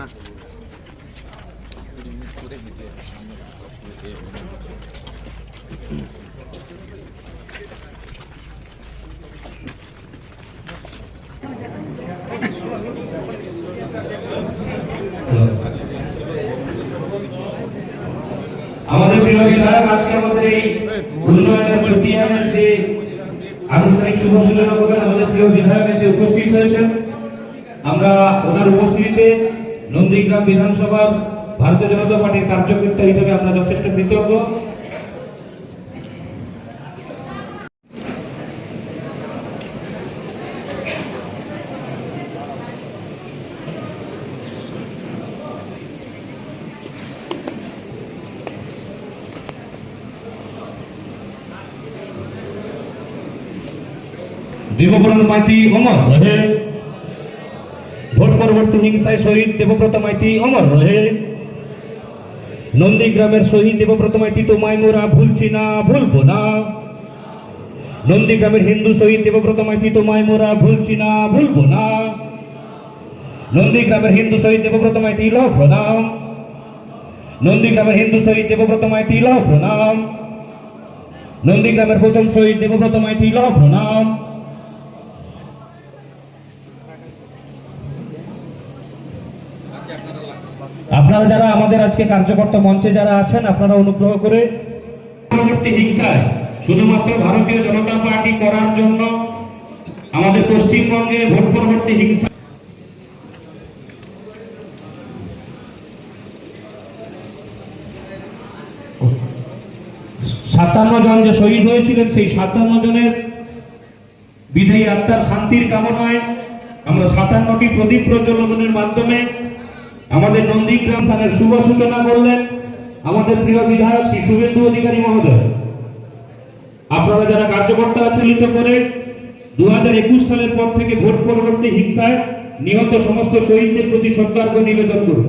আমাদের প্রিয় বিধায়ক, আজকে আমাদের এই উন্নয়নের প্রক্রিয়ার যে আনুষ্ঠানিক শুভ সূচনা করবেন আমাদের প্রিয় বিধায়ক এসে উপস্থিত হয়েছেন। আমরা ওনার উপস্থিতিতে নন্দীগ্রাম বিধানসভার ভারতীয় জনতা পার্টির কার্যকর্তা হিসেবে আমরা যথেষ্ট কৃতজ্ঞ। দেবব্রত মাইতি অমর রহে। ভোট পরবর্তী হিংসায় শহীদ দেবব্রত মাইতি অমর রহে। নন্দীগ্রামের শহীদ দেবব্রত মাইতি তোমায় মোরা ভুলছি না, ভুলবো না। নন্দীগ্রামের হিন্দু শহীদ দেবব্রত মাইতি তোমায় মোরা ভুলছি না, ভুলবো না। নন্দীগ্রামের হিন্দু শহীদ দেবব্রত মাইতি লহ প্রণাম নন্দীগ্রামের হিন্দু শহীদ দেবব্রত মাইতি লহ প্রণাম নন্দীগ্রামের প্রথম শহীদ দেবব্রত মাইতি লহ প্রণাম আপনারা যারা আমাদের আজকে কার্যকর্তা মঞ্চে যারা আছেন, আপনারা অনুগ্রহ করে পরবর্তী হিংসায় শুধুমাত্র ভারতীয় জনতা পার্টি করার জন্য আমাদের পশ্চিমবঙ্গে ভোট পরবর্তী হিংসা সাতান্ন জন যে শহীদ হয়েছিলেন, সেই সাতান্ন জনের বিধায়ী আত্মার শান্তির কামনায় আমরা সাতান্নটি প্রদীপ প্রজ্বলনের মাধ্যমে আমাদের নন্দীগ্রাম থানার শুভ সূচনা করলেন আমাদের প্রিয় বিধায়ক শ্রী শুভেন্দু অধিকারী মহোদয়। আপনারা যারা কার্যকর্তা আচলিত করে দু হাজার একুশ সালের পর থেকে ভোট পরবর্তী হিংসায় নিহত সমস্ত শহীদদের প্রতি সত্যার্ঘ নিবেদন করুন।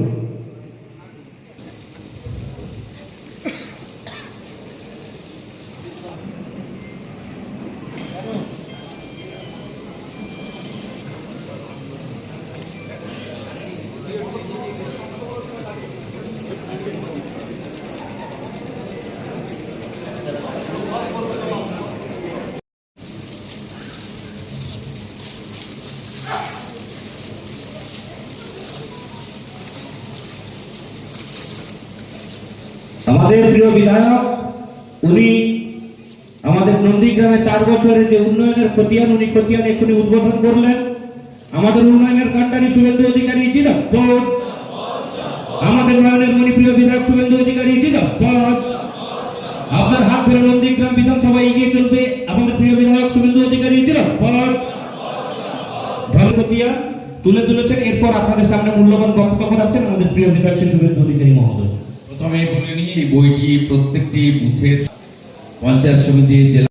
আমাদের প্রিয় বিধায়ক, উনি আমাদের নন্দীগ্রামে চার বছরের যে উন্নয়নের খতিয়ান, উনি খতিয়ান এখনই উদ্বোধন করলেন। আমাদের উন্নয়নের কান্ডারি শুভেন্দু অধিকারী জিরাপদ আমাদের উন্নয়নের মনি প্রিয় বিধায়ক শুভেন্দু অধিকারী জিরাপদ আপনার হাত ধরে নন্দীগ্রাম বিধানসভা এগিয়ে চলবে আমাদের প্রিয় বিধায়ক শুভেন্দু অধিকারী জিরাপদ ধর্মতিয়া তুলে তুলেছেন, এরপর আপনাদের সামনে মূল্যবান বক্তব্য রাখছেন আমাদের প্রিয় বিধায়ক শুভেন্দু অধিকারী মহোদয়। প্রথমে এই বইটি প্রত্যেকটি বুথের পঞ্চায়েত সমিতি জেলা